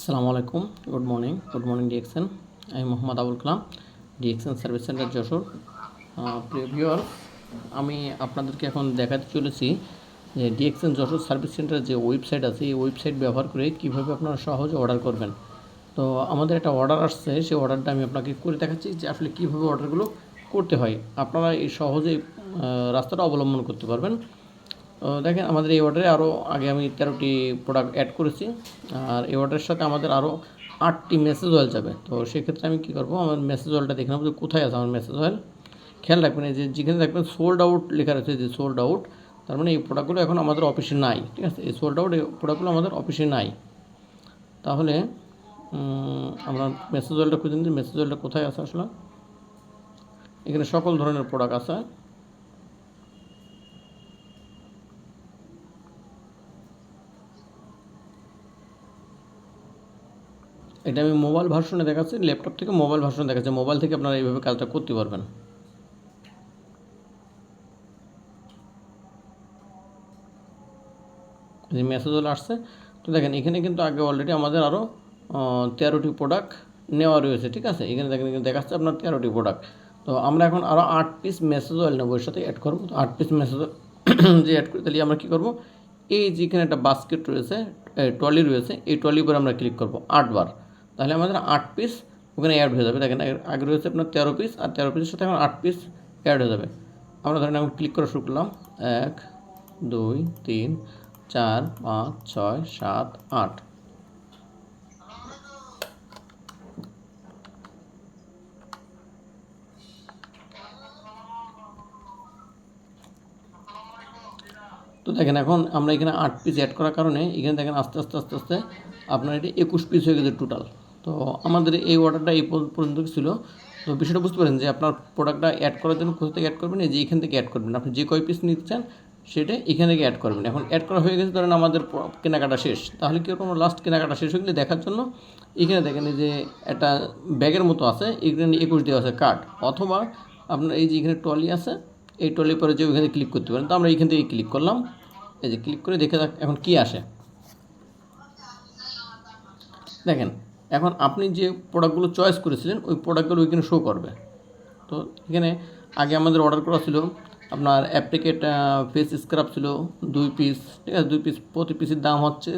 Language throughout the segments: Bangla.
আসসালামু আলাইকুম, good morning good morning DXN. আমি Mohammad Abul Kalam, DXN service centre Jessore. প্রিয় ভিউয়ার আমি আপনাদেরকে এখন দেখাতে চলেছি যে ডিএক্সএন যশোর সার্ভিস সেন্টারের যে ওয়েবসাইট আছে, এই ওয়েবসাইট ব্যবহার করে কীভাবে আপনারা সহজে অর্ডার করবেন। তো আমাদের একটা অর্ডার আসছে, সেই অর্ডারটা আমি আপনাকে করে দেখাচ্ছি যে আসলে কীভাবে অর্ডারগুলো করতে হয়। আপনারা এই সহজে রাস্তাটা অবলম্বন করতে পারবেন। দেখেন, আমাদের এই অর্ডারে আরও আগে আমি তেরোটি প্রোডাক্ট অ্যাড করেছি, আর এই অর্ডারের সাথে আমাদের আরও আটটি মেসেজ অয়েল যাবে। তো সেক্ষেত্রে আমি কী করব, আমার মেসেজ অয়েলটা দেখে নেব যে কোথায় আছে আমার মেসেজ অয়েল খেয়াল রাখবেন যে যেখানে দেখবেন সোল্ড আউট লেখা রয়েছে, যে সোল্ড আউট তার মানে এই প্রোডাক্টগুলো এখন আমাদের অফিসে নাই, ঠিক আছে? এই সোল্ড আউট এই প্রোডাক্টগুলো আমাদের অফিসে নাই। তাহলে আমরা মেসেজ অয়েলটা খুঁজে নিই মেসেজ অয়েলটা কোথায় আছে আসলে? এখানে সকল ধরনের প্রোডাক্ট আছে। এটা আমি মোবাইল ভার্সনে দেখাচ্ছি ল্যাপটপ থেকে মোবাইল ভার্সনে দেখাচ্ছি। মোবাইল থেকে আপনারা এইভাবে কাজটা করতে পারবেন। যে মেসেজ হলে আসছে। তো দেখেন, এখানে কিন্তু আগে অলরেডি আমাদের আরও তেরোটি প্রোডাক্ট নেওয়া রয়েছে, ঠিক আছে? এখানে দেখেন, এখানে দেখাচ্ছে আপনার তেরোটি প্রোডাক্ট তো আমরা এখন আরও আট পিস মেসেজ অয়েল নেব, এর সাথে অ্যাড করব। তো আট পিস মেসেজ যে অ্যাড করি, তাহলে আমরা কী করব? এই যেখানে একটা বাস্কেট রয়েছে ট্রলি রয়েছে, এই ট্রলির উপরে আমরা ক্লিক করব আটবার। তাহলে আমাদের আট পিস ওখানে অ্যাড হয়ে যাবে। দেখেন আগে রয়েছে আপনার তেরো পিস আর তেরো পিসের সাথে এখন আট পিস অ্যাড হয়ে যাবে। আমরা ধরেন এখন ক্লিক করা শুরু করলাম। এক, দুই, তিন, চার, পাঁচ, ছয়, সাত, আট। তো দেখেন এখন আমরা এখানে আট পিস অ্যাড করার কারণে এখানে দেখেন আস্তে আস্তে আস্তে আস্তে আপনার এটি একুশ পিস হয়ে গেছে টোটাল তো আমাদের এই অর্ডারটা এই পর্যন্ত ছিল। তো বিষয়টা বুঝতে পারেন যে আপনার প্রোডাক্টটা অ্যাড করার জন্য কোথা থেকে অ্যাড করবেন? এই যে এখান থেকে অ্যাড করবেন। আপনি যে কয় পিস নিচ্ছেন সেটা এখান থেকে অ্যাড করবেন। এখন অ্যাড করা হয়ে গেছে, ধরেন আমাদের কেনাকাটা শেষ। তাহলে কী করব লাস্ট কেনাকাটা শেষ হয়ে গেলে দেখার জন্য এখানে দেখেন যে একটা ব্যাগের মতো আছে। এখানে একুশ দেওয়া আছে কার্ড অথবা আপনার এই যে এখানে ট্রলি আছে, এই ট্রলি পরে যে ওইখানে ক্লিক করতে পারেন। তো আমরা এখান থেকে ক্লিক করলাম। এই যে ক্লিক করে দেখে এখন কি আসে। দেখেন এখন আপনি যে প্রোডাক্টগুলো চয়েস করেছিলেন, ওই প্রোডাক্টগুলো ওইখানে শো করবে। তো এখানে আগে আমাদের অর্ডার করা ছিল আপনার অ্যাপ্লিকেট ফেস স্ক্রাব ছিল দুই পিস ঠিক আছে? দুই পিস প্রতি পিসের দাম হচ্ছে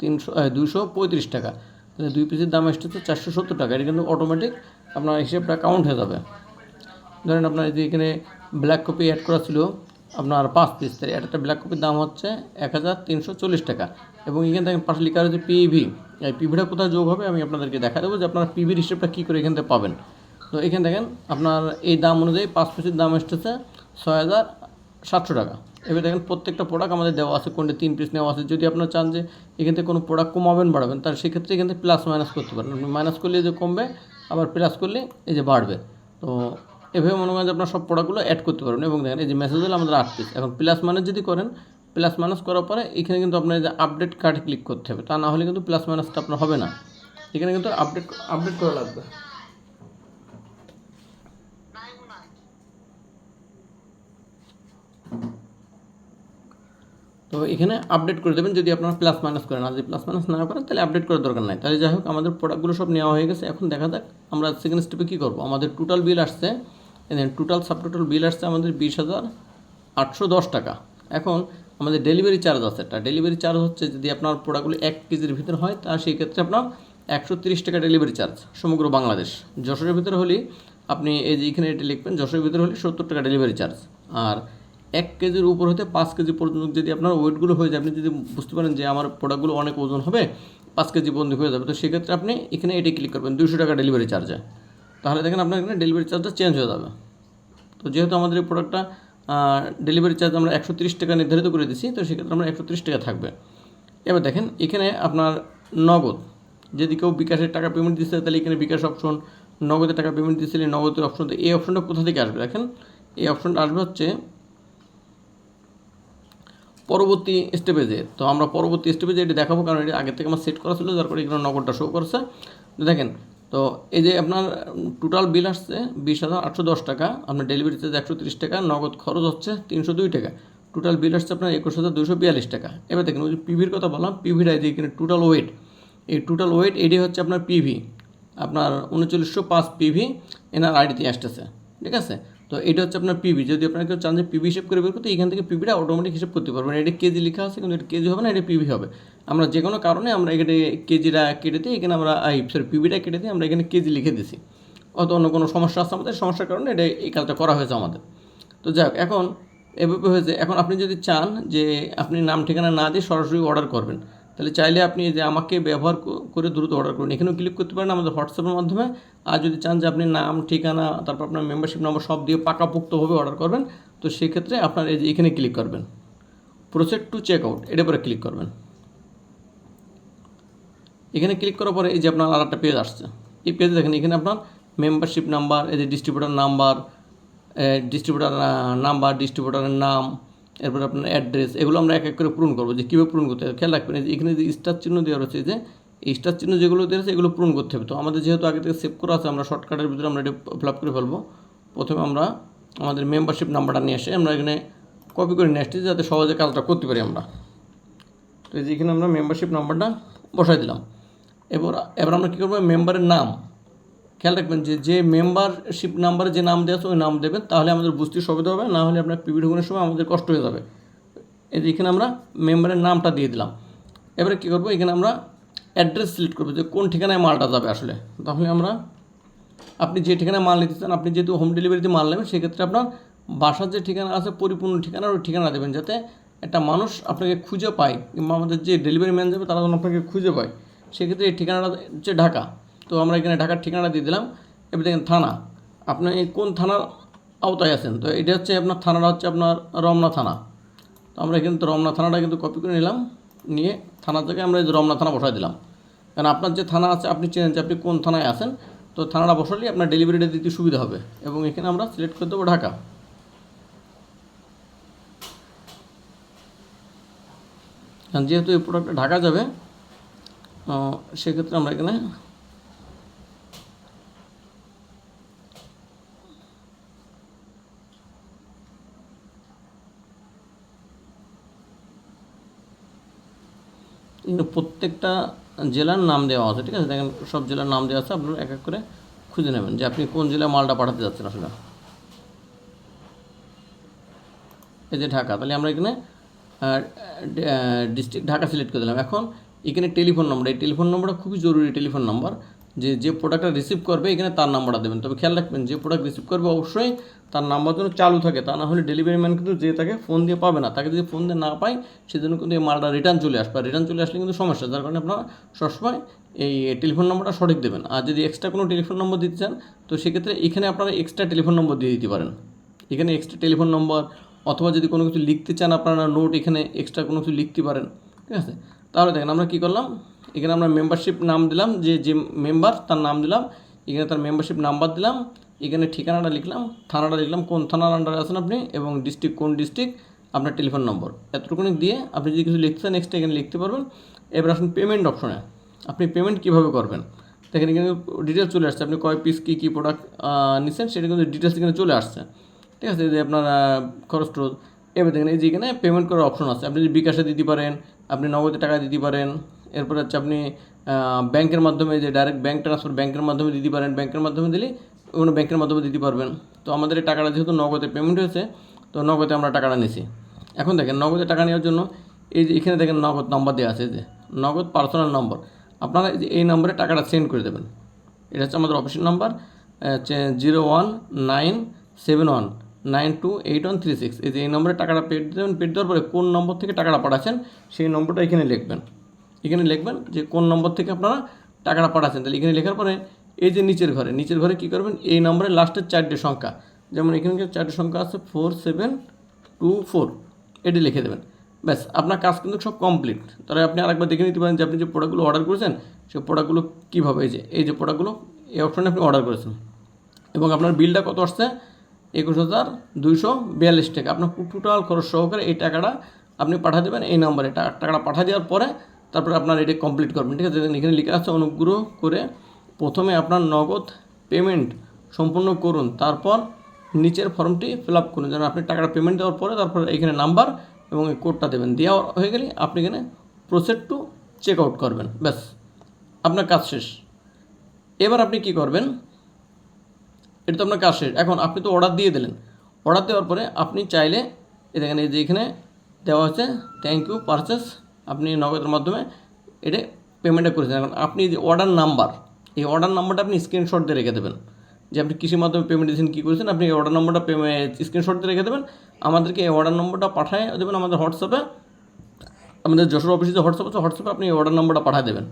তিনশো দুইশো পঁয়ত্রিশ টাকা। তাহলে দুই পিসের দাম এসেছে চারশো সত্তর টাকা। এটা কিন্তু অটোমেটিক আপনার হিসেবটা কাউন্ট হয়ে যাবে। ধরেন আপনার যে এখানে ব্ল্যাক কপি অ্যাড করা ছিল আপনার পাঁচ পিস তাই একটা ব্ল্যাক কপির দাম হচ্ছে এক হাজার তিনশো চল্লিশ টাকা। এবং এখানে দেখেন পাশে লেখা রয়েছে পিভি এই পিভিটা কোথায় যোগ হবে আমি আপনাদেরকে দেখা দেবো যে আপনার পিভির হিসেবটা কী করে এখান থেকে পাবেন। তো এখানে দেখেন আপনার এই দাম অনুযায়ী পাঁচ পিসের দাম এসেছে ছয় হাজার সাতশো টাকা। এবার দেখেন প্রত্যেকটা প্রোডাক্ট আমাদের দেওয়া আছে, কোনটা তিন পিস নেওয়া আছে। যদি আপনার চান যে এখান থেকে কোনো প্রোডাক্ট কমাবেন, বাড়াবেন, তাহলে সেক্ষেত্রে এখান থেকে প্লাস মাইনাস করতে পারেন। মাইনাস করলে যে কমবে, আবার প্লাস করলে এই যে বাড়বে। তো এভাবে মনে করেন যে আপনার সব প্রোডাক্টগুলো অ্যাড করতে পারবেন এবং দেখেন এই যে মেসেজ হলো আমাদের আট এখন প্লাস মাইনাস যদি করেন প্লাস মাইনাস করার পরে এখানে কিন্তু আপনার যে আপডেট কার্ড ক্লিক করতে হবে। তা না হলে কিন্তু প্লাস মাইনাসটা আপনার হবে না। এখানে কিন্তু আপডেট আপডেট করা লাগবে। তো এখানে আপডেট করে দেবেন যদি আপনারা প্লাস মাইনাস করেন। আর যদি প্লাস মাইনাস না করেন, তাহলে আপডেট করার দরকার নাই। তাহলে যাই হোক, আমাদের প্রোডাক্টগুলো সব নেওয়া হয়ে গেছে। এখন দেখা যাক আমরা সেকেন্ড স্টেপে কী করব? আমাদের টোটাল বিল আসছে টোটাল সাব টোটাল বিল আসছে আমাদের বিশ হাজার আটশো দশ টাকা। এখন আমাদের ডেলিভারি চার্জ আছে। একটা ডেলিভারি চার্জ হচ্ছে যদি আপনার প্রোডাক্টগুলো এক কেজির ভিতরে হয়, তা সেই ক্ষেত্রে আপনার একশো তিরিশ টাকা ডেলিভারি চার্জ সমগ্র বাংলাদেশ। যশোরের ভিতরে হলে আপনি এই যে এখানে এটা লিখবেন, যশোরের ভিতরে হলে সত্তর টাকা ডেলিভারি চার্জ আর এক কেজির উপর হতে পাঁচ কেজি পর্যন্ত যদি আপনার ওয়েটগুলো হয়ে যায়, আপনি যদি বুঝতে পারেন যে আমার প্রোডাক্টগুলো অনেক ওজন হবে, পাঁচ কেজি পর্যন্ত হয়ে যাবে, তো সেক্ষেত্রে আপনি এখানে এটি ক্লিক করবেন দুশো টাকা ডেলিভারি চার্জে তাহলে দেখেন আপনার এখানে ডেলিভারি চার্জটা চেঞ্জ হয়ে যাবে। তো যেহেতু আমাদের এই প্রোডাক্টটা ডেলিভারি চার্জ আমরা একশো তিরিশ টাকা নির্ধারিত করে দিচ্ছি তো সেক্ষেত্রে আমরা একশো তিরিশ টাকা থাকবে। এবার দেখেন, এখানে আপনার নগদ, যদি কেউ বিকাশের টাকা পেমেন্ট দিচ্ছে তাহলে এখানে বিকাশ অপশন নগদের টাকা পেমেন্ট দিচ্ছিলে নগদের অপশন তো এই অপশনটা কোথা থেকে আসবে দেখেন? এই অপশনটা আসবে হচ্ছে পরবর্তী স্টেপেজে তো আমরা পরবর্তী স্টেপেজে এটি দেখাবো, কারণ এটি আগে থেকে আমার সেট করা ছিল, যার করে এখানে নগদটা শো করছে। দেখেন তো এই যে আপনার টোটাল বিল আসছে বিশ হাজার আটশো দশ টাকা, আপনার ডেলিভারি চার্জ একশো তিরিশ টাকা, নগদ খরচ হচ্ছে তিনশো দুই টাকা। টোটাল বিল আসছে আপনার একুশ হাজার দুশো বিয়াল্লিশ টাকা। এবার দেখেন, ওই যে পিভির কথা বললাম পিভির আইডি এখানে টোটাল ওয়েট এই টোটাল ওয়েট এটি হচ্ছে আপনার পিভি আপনার উনচল্লিশশো পাঁচ পিভি এনার আইডিতে আসতেছে। ঠিক আছে? তো এটা হচ্ছে আপনার পিভি যদি আপনার কেউ চান যে পিভি হিসেব করে বের করতে এখান থেকে পিভিটা অটোমেটিক হিসেব করতে পারবেন। এটা কেজি লেখা আছে, কিন্তু এটা কেজি হবে না, এটা পিভি হবে। আমরা যে কোনো কারণে আমরা এখানে কেজিটা কেটে দিই এখানে আমরা সরি পিভিটা কেটে দিই আমরা এখানে কেজি লিখে দিছি। অত অন্য কোনো সমস্যা আছে আমাদের, সমস্যার কারণে এটা এই কাজটা করা হয়েছে আমাদের। তো যাই হোক, এখন এভাবে হয়েছে। এখন আপনি যদি চান যে আপনি নাম ঠিকানা না দিয়ে সরাসরি অর্ডার করবেন তাহলে চাইলে আপনি যে আমাকে ব্যবহার করে দ্রুত অর্ডার করুন। এখানেও ক্লিক করতে পারেন আমাদের হোয়াটসঅ্যাপের মাধ্যমে। আর যদি চান যে আপনি নাম, ঠিকানা, তারপর আপনার মেম্বারশিপ নম্বর সব দিয়ে পাকাপোক্তভাবে অর্ডার করবেন, তো সেক্ষেত্রে আপনার এই যে এখানে ক্লিক করবেন। প্রসেড টু চেক আউট এটার পরে ক্লিক করবেন। এখানে ক্লিক করার পরে এই যে আপনার আর একটা পেজ আসছে। এই পেজে দেখেন, এখানে আপনার মেম্বারশিপ নাম্বার এই যে ডিস্ট্রিবিউটার নাম্বার ডিস্ট্রিবিউটার নাম্বার ডিস্ট্রিবিউটারের নাম এরপরে আপনার অ্যাড্রেস এগুলো আমরা এক এক করে পূরণ করব। যে কীভাবে পূরণ করতে হবে? খেয়াল রাখবেন যে এখানে যে স্টার চিহ্ন দেওয়া রয়েছে যে এই স্টার চিহ্ন যেগুলো দেওয়া আছে এগুলো পূরণ করতে হবে। তো আমাদের যেহেতু আগে থেকে সেভ করা আছে, আমরা শর্টকাটের ভিতরে আমরা এটা ফিল আপ করে ফেলব। প্রথমে আমরা আমাদের মেম্বারশিপ নাম্বারটা নিয়ে আসি। আমরা এখানে কপি করে নিয়ে আসছি, যাতে সহজে কাজটা করতে পারি আমরা। তো এই যে এখানে আমরা মেম্বারশিপ নাম্বারটা বসাই দিলাম। এবার এবার আমরা কী করব? মেম্বারের নাম। খেয়াল রাখবেন যে যে মেম্বারশিপ নাম্বারে যে নাম দেওয়া আছে, ওই নাম দেবেন, তাহলে আমাদের বুঝতে সুবিধা হবে, না হলে আপনার পিভি ঢুকানোর সময় আমাদের কষ্ট হয়ে যাবে। এখানে আমরা মেম্বারের নামটা দিয়ে দিলাম। এবারে কী করব? এখানে আমরা অ্যাড্রেস সিলেক্ট করব যে, কোন ঠিকানায় মালটা যাবে আসলে। তাহলে আমরা, আপনি যে ঠিকানায় মাল নিতে চান, আপনি যেহেতু হোম ডেলিভারিতে মাল নেবেন, সেক্ষেত্রে আপনার বাসার যে ঠিকানা আছে, পরিপূর্ণ ঠিকানা, ওই ঠিকানা দেবেন, যাতে একটা মানুষ আপনাকে খুঁজে পায়, কিংবা আমাদের যে ডেলিভারি ম্যান যাবে, তারা যেন আপনাকে খুঁজে পায়। সেক্ষেত্রে এই ঠিকানাটা হচ্ছে ঢাকা। তো আমরা এখানে ঢাকার ঠিকানাটা দিয়ে দিলাম। এবার দেখেন থানা। আপনি কোন থানার আওতায় আছেন? তো এটা হচ্ছে আপনার থানাটা হচ্ছে আপনার রমনা থানা। তো আমরা কিন্তু রমনা থানাটা কিন্তু কপি করে নিলাম। নিয়ে থানা থেকে আমরা রমনা থানা বসাই দিলাম। কারণ আপনার যে থানা আছে, আপনি চেনেন যে আপনি কোন থানায় আছেন। তো থানাটা বসালেই আপনার ডেলিভারিটা দিতে সুবিধা হবে। এবং এখানে আমরা সিলেক্ট করে দেবো ঢাকা। কারণ যেহেতু এই প্রোডাক্টটা ঢাকা যাবে সেক্ষেত্রে আমরা এখানে কিন্তু প্রত্যেকটা জেলার নাম দেওয়া আছে, ঠিক আছে? দেখেন, সব জেলার নাম দেওয়া আছে, আপনারা এক এক করে খুঁজে নেবেন যে আপনি কোন জেলায় মালটা পাঠাতে যাচ্ছেন আসলে। এই যে ঢাকা, তাহলে আমরা এখানে ডিস্ট্রিক্ট ঢাকা সিলেক্ট করে দিলাম। এখন এখানে টেলিফোন নম্বর, এই টেলিফোন নম্বরটা খুবই জরুরি, টেলিফোন নম্বর। যে যে প্রোডাক্টটা রিসিভ করবে, এখানে তার নাম্বারটা দেবেন। তবে খেয়াল রাখবেন, যে প্রোডাক্ট রিসিভ করবে, অবশ্যই তার নাম্বার যেন চালু থাকে। তা না হলে ডেলিভারি ম্যান কিন্তু যে তাকে ফোন দিয়ে পাবে না। তাকে যদি ফোন দিয়ে না পায়, সেজন্য কিন্তু এই মালটা রিটার্ন চলে আসবে। আর রিটার্ন চলে আসলে কিন্তু সমস্যা, যার কারণে আপনারা সবসময় এই টেলিফোন নম্বরটা সঠিক দেবেন। আর যদি এক্সট্রা কোনো টেলিফোন নম্বর দিতে চান, তো সেক্ষেত্রে এখানে আপনারা এক্সট্রা টেলিফোন নম্বর দিয়ে দিতে পারেন। এখানে এক্সট্রা টেলিফোন নম্বর অথবা যদি কোনো কিছু লিখতে চান আপনারা নোট এখানে এক্সট্রা কোনো কিছু লিখতে পারেন। ঠিক আছে? তাহলে দেখেন আমরা কী করলাম? এখানে আমরা মেম্বারশিপ নাম দিলাম, যে যে মেম্বার তার নাম দিলাম, এখানে তার মেম্বারশিপ নাম্বার দিলাম, এখানে ঠিকানাটা লিখলাম, থানাটা লিখলাম, কোন থানার আন্ডারে আছেন আপনি এবং ডিস্ট্রিক্ট কোন ডিস্ট্রিক্ট আপনার টেলিফোন নম্বর এতটুকুনি দিয়ে আপনি যদি কিছু লিখতে চান এখানে লিখতে পারবেন। এবার আসুন পেমেন্ট অপশনে আপনি পেমেন্ট কীভাবে করবেন? দেখেন এখানে ডিটেলস চলে আসছে। আপনি কয় পিস কী কী প্রোডাক্ট নিচ্ছেন, সেটা কিন্তু ডিটেলস এখানে চলে আসছে। ঠিক আছে? যে আপনার খরচ টরচ, এবার দেখেন এই যে এখানে পেমেন্ট করার অপশন আছে। আপনি যদি বিকাশে দিতে পারেন, আপনি নগদে টাকা দিতে পারেন এরপর হচ্ছে আপনি ব্যাংকের মাধ্যমে যে ডাইরেক্ট ব্যাংক ট্রান্সফার ব্যাংকের মাধ্যমে দিতে পারেন, ব্যাংকের মাধ্যমে দিলে অন্য ব্যাংকের মাধ্যমে দিতে পারবেন। তো আমাদের এই টাকাটা যেহেতু নগদে পেমেন্ট হয়েছে, তো নগদে আমরা টাকাটা নিছি। এখন দেখেন, নগদে টাকা নেওয়ার জন্য এই যে এখানে দেখেন নগদ নম্বর দেওয়া আছে যে নগদ পার্সোনাল নম্বর আপনারা এই নম্বরে টাকাটা সেন্ড করে দেবেন। এটা হচ্ছে আমাদের নাম্বার হচ্ছে zero one nine seven one nine two eight one three six এই যে এই নম্বরে টাকাটা পেড দেবেন পেড দেওয়ার পরে কোন নম্বর থেকে টাকাটা পাঠাচ্ছেন, সেই নম্বরটা এখানে লিখবেন। এখানে লিখবেন যে কোন নম্বর থেকে আপনারা টাকাটা পাঠাচ্ছেন। তাহলে এখানে লেখার পরে এই যে নিচের ঘরে নিচের ঘরে কী করবেন? এই নম্বরের লাস্টের চারটে সংখ্যা, যেমন এখানে চারটে সংখ্যা আছে ফোর সেভেন টু ফোর এটি লিখে দেবেন। ব্যাস, আপনার কাজ কিন্তু সব কমপ্লিট তাহলে আপনি আরেকবার দেখে নিতে পারেন যে আপনি যে প্রোডাক্টগুলো অর্ডার করেছেন সেই প্রোডাক্টগুলো কীভাবে, এই যে এই যে প্রোডাক্টগুলো এই অপশানে আপনি অর্ডার করেছেন। এবং আপনার বিলটা কত আসছে? একুশ হাজার দুইশো বিয়াল্লিশ টাকা। আপনার টোটাল খরচ সহকারে এই টাকাটা আপনি পাঠিয়ে দেবেন, এই নাম্বারে। টাকাটা পাঠিয়ে দেওয়ার পরে তারপরে আপনার এটা কমপ্লিট করবেন, ঠিক আছে? এখানে লিখে আছে অনুগ্রহ করে প্রথমে আপনার নগদ পেমেন্ট সম্পূর্ণ করুন, তারপর নিচের ফর্মটি ফিল আপ করুন, যেন আপনি টাকাটা পেমেন্ট দেওয়ার পরে তারপর এখানে নাম্বার এবং এই কোডটা দেবেন। দেওয়া হয়ে গেলে আপনি এখানে প্রসেড টু চেক আউট করবেন, ব্যাস। আপনার কাজ শেষ। এবার আপনি কি করবেন? এটা তো আপনার কাজ শেষ। এখন আপনি তো অর্ডার দিয়ে দিলেন। অর্ডার দেওয়ার পরে আপনি চাইলে এ দেখেন এই যে এখানে দেওয়া হচ্ছে থ্যাংক ইউ পারচেস আপনি নগদের মাধ্যমে এটা পেমেন্টটা করেছেন এখন আপনি যে অর্ডার নাম্বার এই অর্ডার নাম্বারটা আপনি স্ক্রিনশট দিয়ে রেখে দেবেন। যে আপনি কৃষির মাধ্যমে পেমেন্ট দিয়েছেন, কী করেছেন, আপনি এই অর্ডার নম্বরটা নাম্বারটা স্ক্রিনশট দিয়ে রেখে দেবেন। আমাদেরকে এই অর্ডার নম্বরটা পাঠিয়ে দেবেন আমাদের হোয়াটসঅ্যাপে। আমাদের যশোর অফিসে যে হোয়াটসঅ্যাপ আছে, হোয়াটসঅ্যাপে আপনি এই অর্ডার নম্বরটা পাঠিয়ে দেবেন।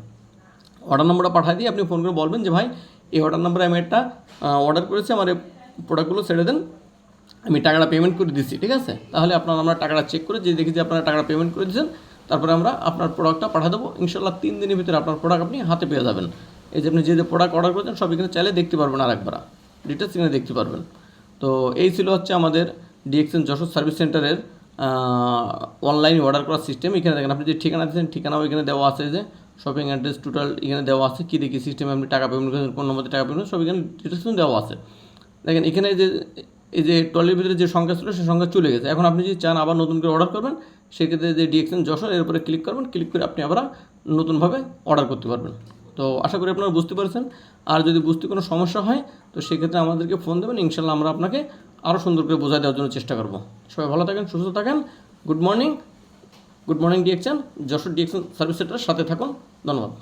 অর্ডার নম্বরটা পাঠিয়ে দিয়ে আপনি ফোন করে বলবেন যে, ভাই, এই অর্ডার নম্বরে আমি একটা অর্ডার করেছি, আমার এই প্রোডাক্টগুলো ছেড়ে দেন। আমি টাকাটা পেমেন্ট করে দিচ্ছি ঠিক আছে? তাহলে আপনার আমরা টাকাটা চেক করে যে দেখি যে আপনারা টাকাটা পেমেন্ট করে দিয়েছেন তারপরে আমরা আপনার প্রোডাক্টটা পাঠিয়ে দেবো। ইনশাল্লাহ তিন দিনের ভিতরে আপনার প্রোডাক্ট আপনি হাতে পেয়ে যাবেন। এই যে আপনি যে যে প্রোডাক্ট অর্ডার করেছেন, সব এখানে চাইলে দেখতে পারবেন আর একবার ডিটেলস এখানে দেখতে পারবেন। তো এই ছিল হচ্ছে আমাদের ডিএক্সএন যশোর সার্ভিস সেন্টারের অনলাইন অর্ডার করার সিস্টেম এখানে দেখেন, আপনি যে ঠিকানা দিচ্ছেন ঠিকানাও এখানে দেওয়া আছে যে শপিং অ্যাড্রেস টোটাল এখানে দেওয়া আছে, কী দেখি সিস্টেমে আপনি টাকা পেমেন্ট করেছেন, কোন নম্বরে টাকা পেমেন্ট সব এখানে ডিটেলস দেওয়া আছে। দেখেন, এখানে যে এই যে ট্রলির ভিতরে যে সংখ্যা ছিল, সেই সংখ্যা চলে গেছে। এখন আপনি যদি চান আবার নতুন করে অর্ডার করবেন, সেক্ষেত্রে যে ডিএক্সএন যশোর, এর উপরে ক্লিক করবেন ক্লিক করে আপনি আবার নতুনভাবে অর্ডার করতে পারবেন। তো আশা করি আপনারা বুঝতে পারছেন। আর যদি বুঝতে কোনো সমস্যা হয়, তো সেক্ষেত্রে আমাদেরকে ফোন দেবেন ইনশাল্লাহ আমরা আপনাকে আরও সুন্দর করে বোঝাই দেওয়ার জন্য চেষ্টা করব। সবাই ভালো থাকেন, সুস্থ থাকেন। Good morning good morning DXN Jessore DXN service সেন্টারের সাথে থাকুন। ধন্যবাদ।